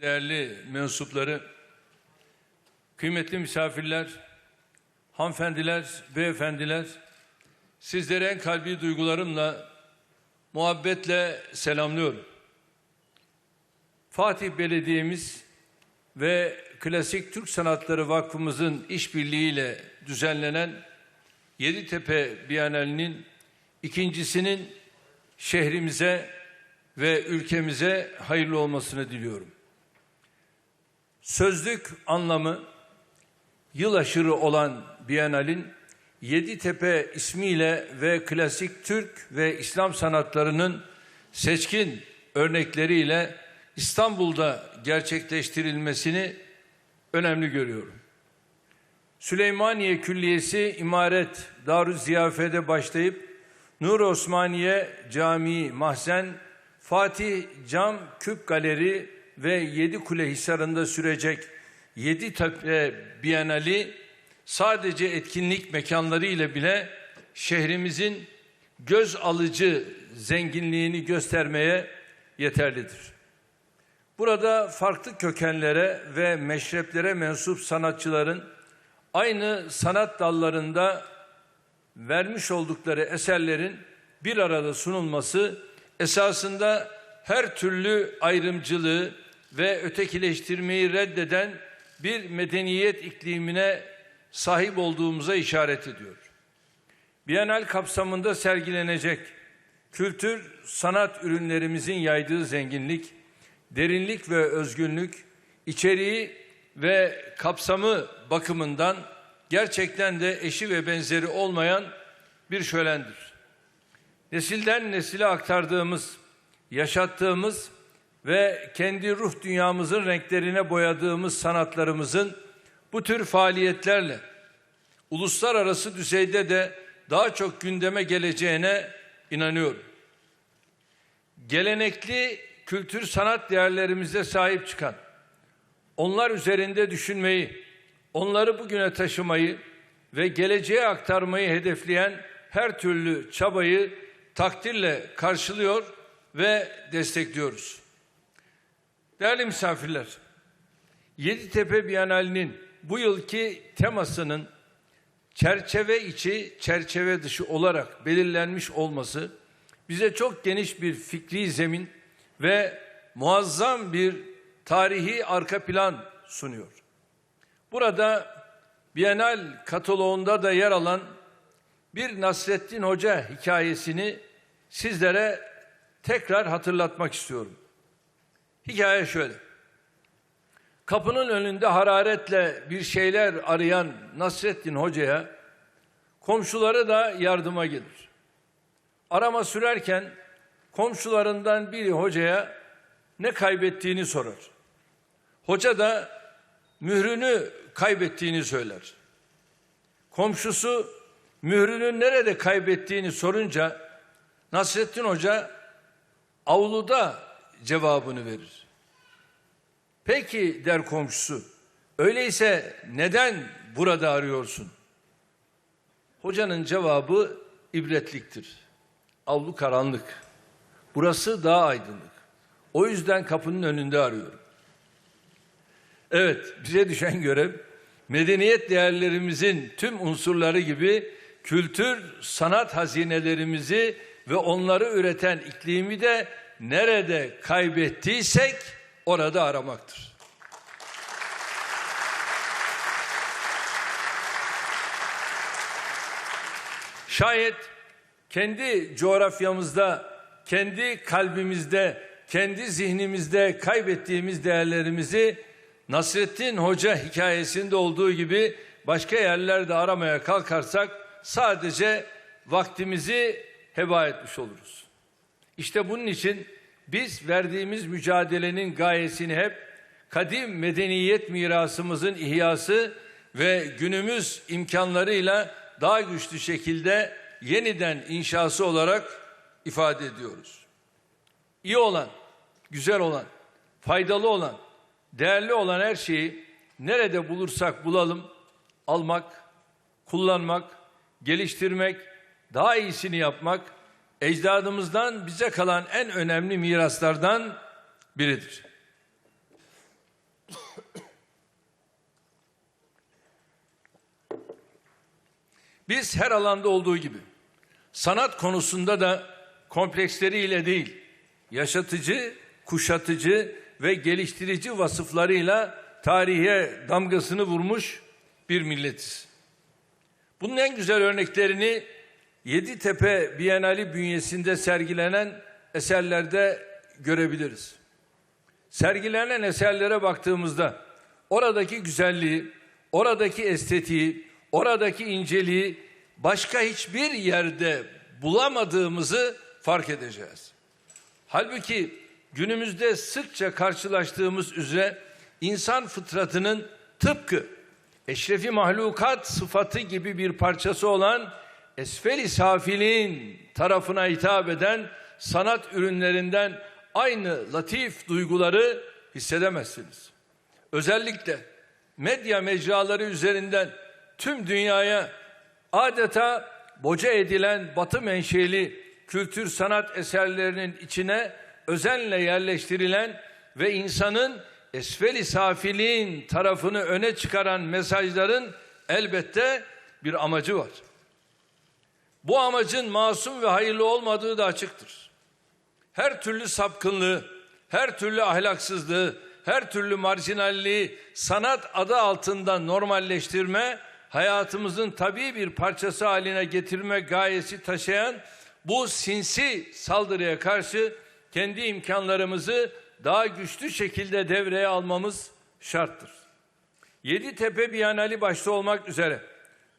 Değerli mensupları, kıymetli misafirler, hanımefendiler, beyefendiler, sizleri en kalbi duygularımla, muhabbetle selamlıyorum. Fatih Belediye'miz ve Klasik Türk Sanatları Vakfımızın işbirliğiyle düzenlenen Yeditepe Bienalinin ikincisinin şehrimize ve ülkemize hayırlı olmasını diliyorum. Sözlük anlamı yıl aşırı olan Bienal'in Yeditepe ismiyle ve klasik Türk ve İslam sanatlarının seçkin örnekleriyle İstanbul'da gerçekleştirilmesini önemli görüyorum. Süleymaniye Külliyesi İmaret Darü Ziyafet'e başlayıp Nur Osmaniye Camii Mahzen, Fatih Cam Küp Galeri ve Yedi Kule Hisarı'nda sürecek Yedi Tepe Bienali sadece etkinlik mekanları ile bile şehrimizin göz alıcı zenginliğini göstermeye yeterlidir. Burada farklı kökenlere ve meşreplere mensup sanatçıların aynı sanat dallarında vermiş oldukları eserlerin bir arada sunulması esasında her türlü ayrımcılığı ve ötekileştirmeyi reddeden bir medeniyet iklimine sahip olduğumuza işaret ediyor. Bienal kapsamında sergilenecek kültür, sanat ürünlerimizin yaydığı zenginlik, derinlik ve özgünlük, içeriği ve kapsamı bakımından gerçekten de eşi ve benzeri olmayan bir şölendir. Nesilden nesile aktardığımız, yaşattığımız ve kendi ruh dünyamızın renklerine boyadığımız sanatlarımızın bu tür faaliyetlerle uluslararası düzeyde de daha çok gündeme geleceğine inanıyorum. Gelenekli kültür sanat değerlerimize sahip çıkan, onlar üzerinde düşünmeyi, onları bugüne taşımayı ve geleceğe aktarmayı hedefleyen her türlü çabayı takdirle karşılıyor ve destekliyoruz. Değerli misafirler, Yeditepe Bienalinin bu yılki temasının çerçeve içi, çerçeve dışı olarak belirlenmiş olması bize çok geniş bir fikri zemin ve muazzam bir tarihi arka plan sunuyor. Burada Bienal kataloğunda da yer alan bir Nasrettin Hoca hikayesini sizlere tekrar hatırlatmak istiyorum. Hikaye şöyle. Kapının önünde hararetle bir şeyler arayan Nasrettin Hoca'ya komşuları da yardıma gelir. Arama sürerken komşularından biri hocaya ne kaybettiğini sorar. Hoca da mührünü kaybettiğini söyler. Komşusu mührünü nerede kaybettiğini sorunca Nasrettin Hoca avluda cevabını verir. Peki der komşusu. Öyleyse neden burada arıyorsun? Hocanın cevabı ibretliktir. Avlu karanlık. Burası daha aydınlık. O yüzden kapının önünde arıyorum. Evet, bize düşen görev medeniyet değerlerimizin tüm unsurları gibi kültür, sanat hazinelerimizi ve onları üreten iklimi de nerede kaybettiysek orada aramaktır. Şayet kendi coğrafyamızda, kendi kalbimizde, kendi zihnimizde kaybettiğimiz değerlerimizi Nasrettin Hoca hikayesinde olduğu gibi başka yerlerde aramaya kalkarsak sadece vaktimizi heba etmiş oluruz. İşte bunun için biz verdiğimiz mücadelenin gayesini hep kadim medeniyet mirasımızın ihyası ve günümüz imkanlarıyla daha güçlü şekilde yeniden inşası olarak ifade ediyoruz. İyi olan, güzel olan, faydalı olan, değerli olan her şeyi nerede bulursak bulalım, almak, kullanmak, geliştirmek, daha iyisini yapmak ecdadımızdan bize kalan en önemli miraslardan biridir. Biz her alanda olduğu gibi sanat konusunda da kompleksleriyle değil, yaşatıcı, kuşatıcı ve geliştirici vasıflarıyla tarihe damgasını vurmuş bir milletiz. Bunun en güzel örneklerini Yeditepe Bienali bünyesinde sergilenen eserlerde görebiliriz. Sergilenen eserlere baktığımızda oradaki güzelliği, oradaki estetiği, oradaki inceliği başka hiçbir yerde bulamadığımızı fark edeceğiz. Halbuki günümüzde sıkça karşılaştığımız üzere insan fıtratının tıpkı eşrefi mahlukat sıfatı gibi bir parçası olan esfel-i safiliğin tarafına hitap eden sanat ürünlerinden aynı latif duyguları hissedemezsiniz. Özellikle medya mecraları üzerinden tüm dünyaya adeta boca edilen batı menşeli kültür sanat eserlerinin içine özenle yerleştirilen ve insanın esfel-i safiliğin tarafını öne çıkaran mesajların elbette bir amacı var. Bu amacın masum ve hayırlı olmadığı da açıktır. Her türlü sapkınlığı, her türlü ahlaksızlığı, her türlü marjinalliği sanat adı altında normalleştirme, hayatımızın tabii bir parçası haline getirme gayesi taşıyan bu sinsi saldırıya karşı kendi imkanlarımızı daha güçlü şekilde devreye almamız şarttır. Yeditepe Biyanali başta olmak üzere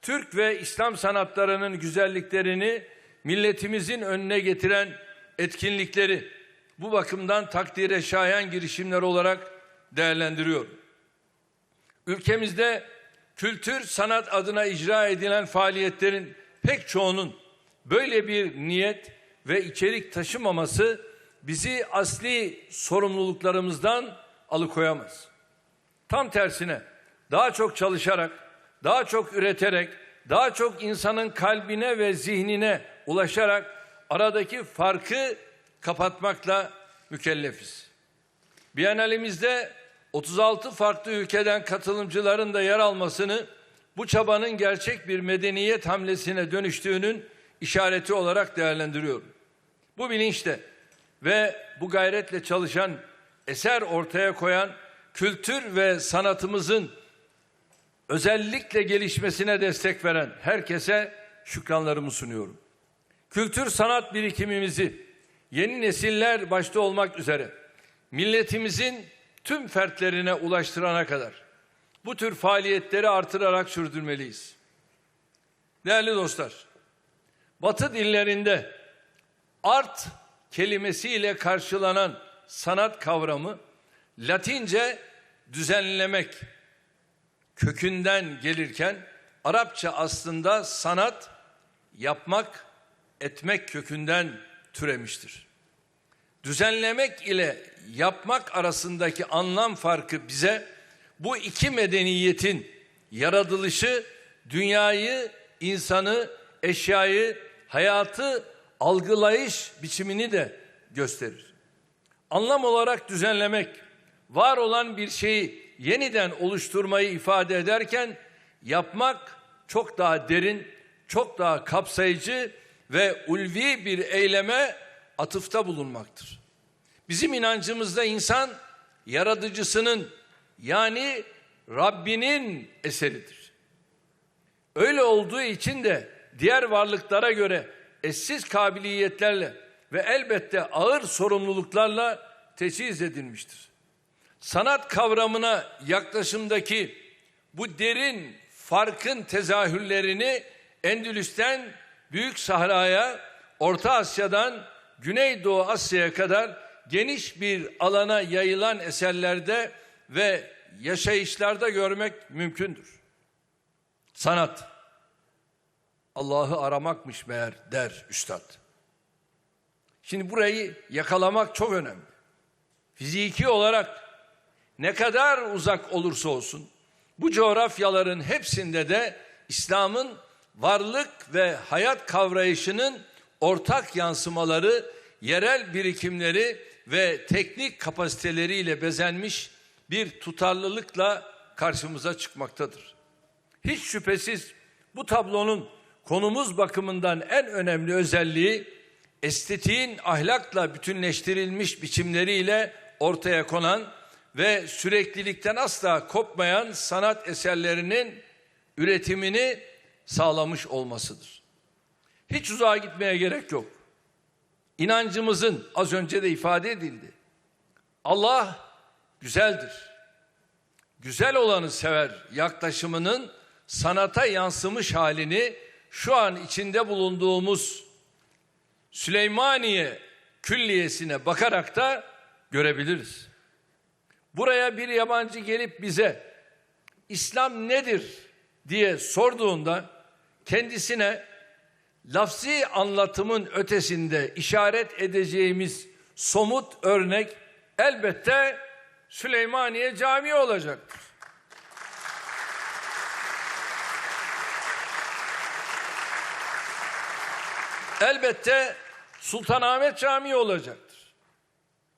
Türk ve İslam sanatlarının güzelliklerini milletimizin önüne getiren etkinlikleri bu bakımdan takdire şayan girişimler olarak değerlendiriyorum. Ülkemizde kültür sanat adına icra edilen faaliyetlerin pek çoğunun böyle bir niyet ve içerik taşımaması bizi asli sorumluluklarımızdan alıkoyamaz. Tam tersine daha çok çalışarak, daha çok üreterek, daha çok insanın kalbine ve zihnine ulaşarak aradaki farkı kapatmakla mükellefiz. Biyenalimizde 36 farklı ülkeden katılımcıların da yer almasını bu çabanın gerçek bir medeniyet hamlesine dönüştüğünün işareti olarak değerlendiriyorum. Bu bilinçle ve bu gayretle çalışan, eser ortaya koyan kültür ve sanatımızın özellikle gelişmesine destek veren herkese şükranlarımı sunuyorum. Kültür sanat birikimimizi yeni nesiller başta olmak üzere milletimizin tüm fertlerine ulaştırana kadar bu tür faaliyetleri artırarak sürdürmeliyiz. Değerli dostlar, Batı dillerinde art kelimesiyle karşılanan sanat kavramı Latince düzenlemek kökünden gelirken Arapça aslında sanat yapmak, etmek kökünden türemiştir. Düzenlemek ile yapmak arasındaki anlam farkı bize bu iki medeniyetin yaratılışı dünyayı, insanı, eşyayı, hayatı algılayış biçimini de gösterir. Anlam olarak düzenlemek, var olan bir şeyi yeniden oluşturmayı ifade ederken yapmak çok daha derin, çok daha kapsayıcı ve ulvi bir eyleme atıfta bulunmaktır. Bizim inancımızda insan yaratıcısının yani Rabbinin eseridir. Öyle olduğu için de diğer varlıklara göre eşsiz kabiliyetlerle ve elbette ağır sorumluluklarla teçhiz edilmiştir. Sanat kavramına yaklaşımdaki bu derin farkın tezahürlerini Endülüs'ten Büyük Sahra'ya, Orta Asya'dan Güneydoğu Asya'ya kadar geniş bir alana yayılan eserlerde ve yaşayışlarda görmek mümkündür. Sanat Allah'ı aramakmış meğer der üstad. Şimdi burayı yakalamak çok önemli. Fiziki olarak ne kadar uzak olursa olsun bu coğrafyaların hepsinde de İslam'ın varlık ve hayat kavrayışının ortak yansımaları, yerel birikimleri ve teknik kapasiteleriyle bezenmiş bir tutarlılıkla karşımıza çıkmaktadır. Hiç şüphesiz bu tablonun konumuz bakımından en önemli özelliği estetiğin ahlakla bütünleştirilmiş biçimleriyle ortaya konan ve süreklilikten asla kopmayan sanat eserlerinin üretimini sağlamış olmasıdır. Hiç uzağa gitmeye gerek yok. İnancımızın az önce de ifade edildi. Allah güzeldir. Güzel olanı sever yaklaşımının sanata yansımış halini şu an içinde bulunduğumuz Süleymaniye Külliyesi'ne bakarak da görebiliriz. Buraya bir yabancı gelip bize İslam nedir diye sorduğunda kendisine lafzi anlatımın ötesinde işaret edeceğimiz somut örnek elbette Süleymaniye Camii olacaktır. Elbette Sultanahmet Camii olacaktır.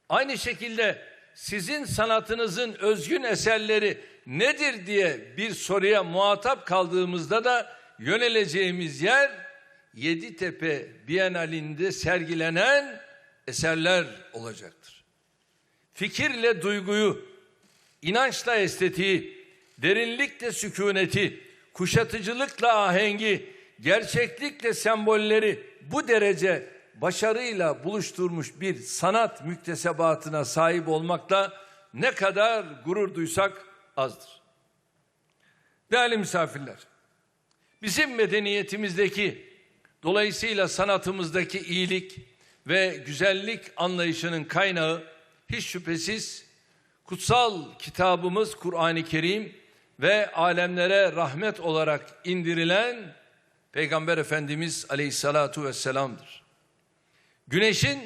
Aynı şekilde sizin sanatınızın özgün eserleri nedir diye bir soruya muhatap kaldığımızda da yöneleceğimiz yer Yeditepe Bienalinde sergilenen eserler olacaktır. Fikirle duyguyu, inançla estetiği, derinlikle sükuneti, kuşatıcılıkla ahengi, gerçeklikle sembolleri bu derece başarıyla buluşturmuş bir sanat müktesebatına sahip olmakla ne kadar gurur duysak azdır. Değerli misafirler, bizim medeniyetimizdeki dolayısıyla sanatımızdaki iyilik ve güzellik anlayışının kaynağı hiç şüphesiz kutsal kitabımız Kur'an-ı Kerim ve alemlere rahmet olarak indirilen Peygamber Efendimiz Aleyhissalatu vesselam'dır. Güneşin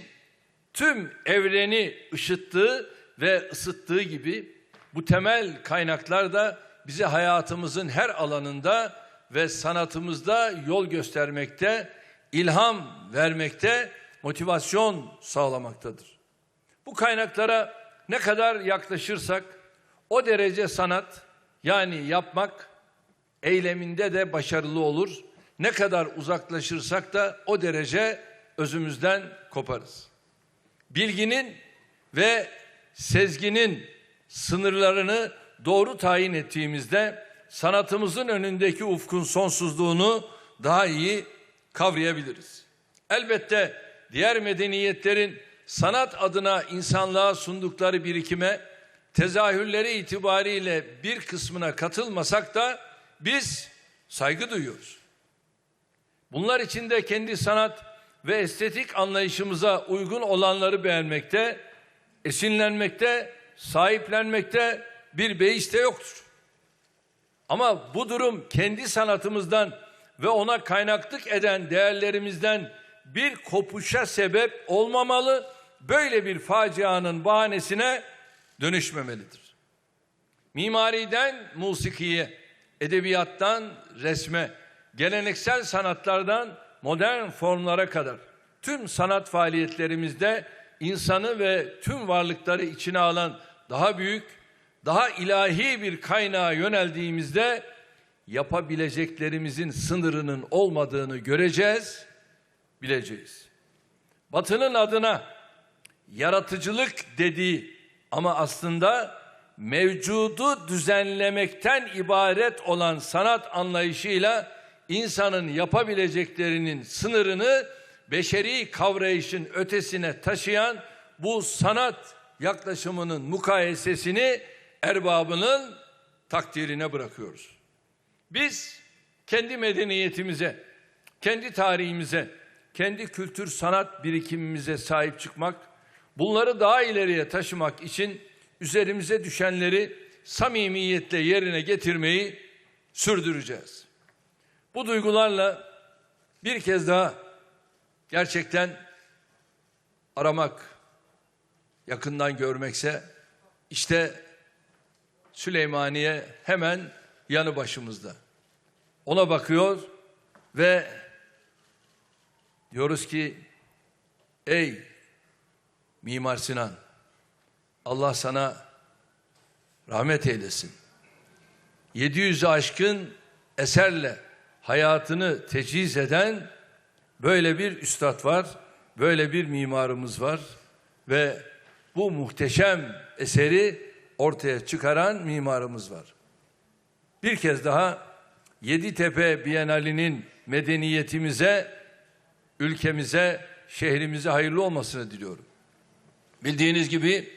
tüm evreni ışıttığı ve ısıttığı gibi bu temel kaynaklar da bize hayatımızın her alanında ve sanatımızda yol göstermekte, ilham vermekte, motivasyon sağlamaktadır. Bu kaynaklara ne kadar yaklaşırsak o derece sanat yani yapmak eyleminde de başarılı olur. Ne kadar uzaklaşırsak da o derece özümüzden koparız. Bilginin ve sezginin sınırlarını doğru tayin ettiğimizde sanatımızın önündeki ufkun sonsuzluğunu daha iyi kavrayabiliriz. Elbette diğer medeniyetlerin sanat adına insanlığa sundukları birikime tezahürleri itibariyle bir kısmına katılmasak da biz saygı duyuyoruz. Bunlar içinde kendi sanat ve estetik anlayışımıza uygun olanları beğenmekte, esinlenmekte, sahiplenmekte bir beis de yoktur. Ama bu durum kendi sanatımızdan ve ona kaynaklık eden değerlerimizden bir kopuşa sebep olmamalı, böyle bir facianın bahanesine dönüşmemelidir. Mimariden musikiye, edebiyattan resme, geleneksel sanatlardan modern formlara kadar tüm sanat faaliyetlerimizde insanı ve tüm varlıkları içine alan daha büyük, daha ilahi bir kaynağa yöneldiğimizde yapabileceklerimizin sınırının olmadığını göreceğiz, bileceğiz. Batının adına yaratıcılık dediği ama aslında mevcudu düzenlemekten ibaret olan sanat anlayışıyla insanın yapabileceklerinin sınırını beşeri kavrayışın ötesine taşıyan bu sanat yaklaşımının mukayesesini erbabının takdirine bırakıyoruz. Biz kendi medeniyetimize, kendi tarihimize, kendi kültür sanat birikimimize sahip çıkmak, bunları daha ileriye taşımak için üzerimize düşenleri samimiyetle yerine getirmeyi sürdüreceğiz. Bu duygularla bir kez daha gerçekten aramak, yakından görmekse işte Süleymaniye hemen yanı başımızda. Ona bakıyor ve diyoruz ki ey Mimar Sinan Allah sana rahmet eylesin. 700'ü aşkın eserle hayatını teciz eden böyle bir üstad var, böyle bir mimarımız var ve bu muhteşem eseri ortaya çıkaran mimarımız var. Bir kez daha Yeditepe Bienalinin medeniyetimize, ülkemize, şehrimize hayırlı olmasını diliyorum. Bildiğiniz gibi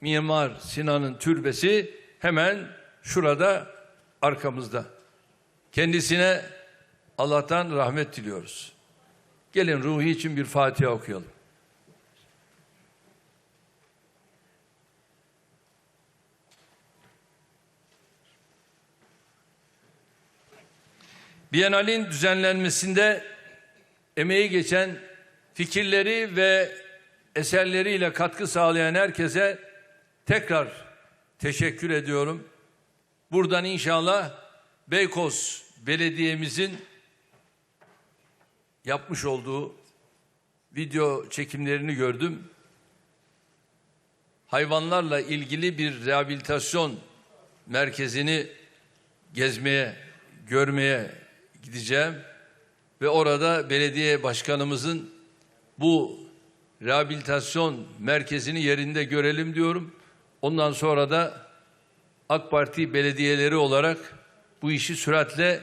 Mimar Sinan'ın türbesi hemen şurada arkamızda. Kendisine Allah'tan rahmet diliyoruz. Gelin ruhi için bir Fatiha okuyalım. Bienalin düzenlenmesinde emeği geçen fikirleri ve eserleriyle katkı sağlayan herkese tekrar teşekkür ediyorum. Buradan inşallah Beykoz Belediye'mizin yapmış olduğu video çekimlerini gördüm. Hayvanlarla ilgili bir rehabilitasyon merkezini gezmeye, görmeye gideceğim ve orada belediye başkanımızın bu rehabilitasyon merkezini yerinde görelim diyorum. Ondan sonra da AK Parti belediyeleri olarak bu işi süratle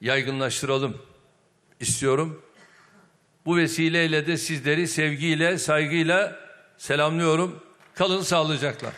yaygınlaştıralım istiyorum. Bu vesileyle de sizleri sevgiyle, saygıyla selamlıyorum. Kalın sağlıcakla.